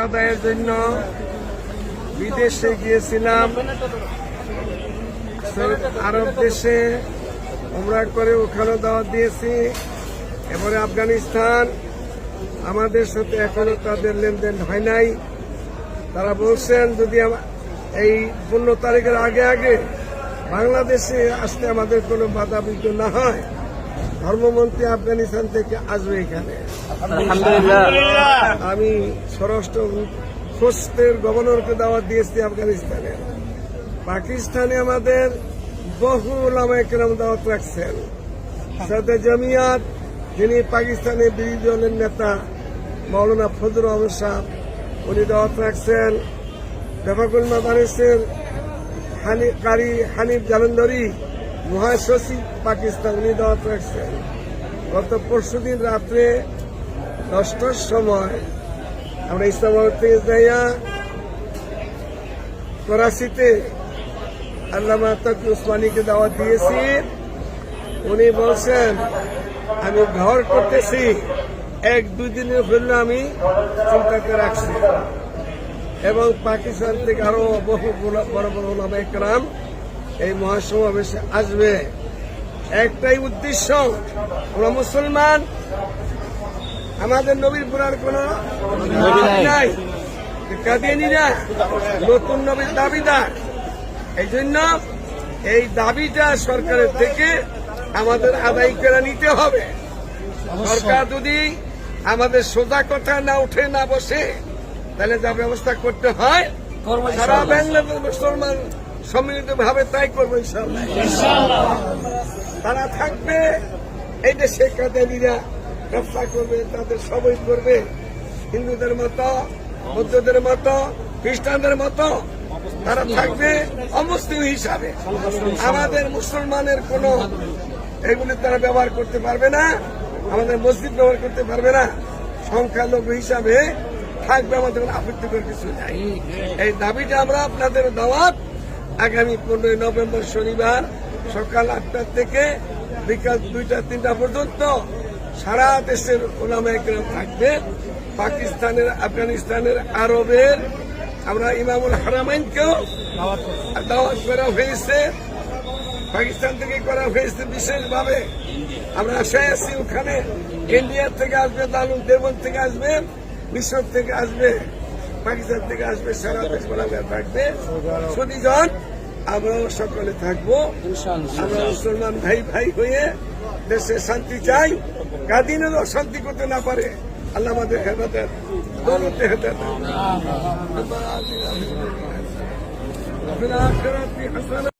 আদায়ের জন্য বিদেশে গিয়েছিলাম। আরব দেশে আমরা করে ওখানে দাওয়াত দিয়েছি। এবারে আফগানিস্তান, আমাদের সাথে এখনও তাদের লেনদেন হয় নাই। তারা বলছেন, যদি এই পনেরো তারিখের আগে আগে বাংলাদেশে আসতে আমাদের কোনো বাধা বিঘ্ন না হয়। ধর্মমন্ত্রী আফগানিস্তান থেকে আসবে এখানে। আমি স্বরাষ্ট্র গভর্নরকে দাওয়াত দিয়েছি আফগানিস্তানে। পাকিস্তানে আমাদের বহু লামাইকেরাম দাওয়াত রাখছেন। সাথে জমিয়াত যিনি পাকিস্তানের বিরোধী দলের নেতা মৌলানা ফজর আহমদ সাহ উনি দাওয়াত রাখছেন। বেফাকুল মাদানিসের হানি কারি হানিফ জালন্দরি মহাসচিব পাকিস্তান, উনি দাওয়াত রাখছেন। গত পরশুদিন রাত্রে দশটার সময় আমরা ইসলামাবাদ থেকে যাইয়া করাচিতে আল্লামা তকি উসমানীকে দাওয়াত দিয়েছি। উনি বলছেন, আমি ঘর করতেছি, এক, দুই দিনের জন্য আমি চিন্তাতে রাখছি। এবং পাকিস্তান থেকে আরও বহু বড় বড় ওলামা একরাম এই মহাসমাবেশে আসবে। একটাই উদ্দেশ্য আমরা মুসলমান আমাদের নবীর পুরার কোন নাই। কাদিয়ানিরা নতুন নবীর দাবিদার। এই জন্য এই দাবিটা সরকারের থেকে আমাদের আদায় করে নিতে হবে। সরকার যদি আমাদের সোজা কথা না উঠে না বসে তাহলে যা ব্যবস্থা করতে হয় সারা বাংলাদেশ মুসলমান সম্মিলিত ভাবে তাই করব তারা থাকবে, এই যে শেখ কাদিয়ানিরা ব্যবসা করবে, তাদের সবই করবে। হিন্দুদের মতো, বৌদ্ধদের মতো, খ্রিস্টানদের মতো, তারা থাকবে অমুসলিম হিসাবে। আমাদের মুসলমানের কোন এগুলি তারা ব্যবহার করতে পারবে না, আমাদের মসজিদ ব্যবহার করতে পারবে না। সংখ্যালঘু হিসাবে থাকবে আমাদের আপত্তিকর কিছু নাই। এই দাবিটা আমরা আপনাদের দাওয়াত আগামী পনেরোই নভেম্বর শনিবার সকাল আটটা থেকে বিকাল দুইটা, তিনটা পর্যন্ত সারা দেশের ওলামা একরাম থাকবে। পাকিস্তানের, আফগানিস্তানের, আরবের, আমরা ইমামুল হারামাইনকেও দাওয়াত করা হয়েছে। পাকিস্তান থেকে করা হয়েছে বিশেষভাবে। আমরা আশায় আছি ওখানে, ইন্ডিয়া থেকে আসবে দারুণ দেবন থেকে আসবে, মিশর থেকে আসবে। পাকিস্তান থেকে আসবে সারা দেশ ওলামা থাকবে সুদীজন আমরাও সকলে থাকবো আমরা মুসলমান ভাই ভাই হয়ে দেশে শান্তি চাই কাদিনেরও শান্তি করতে না পারে আল্লাহ আমাদের হেদাতের দৌলতে হেদাত ربنا آتنا في الدنيا حسنة وفي الآخرة حسنة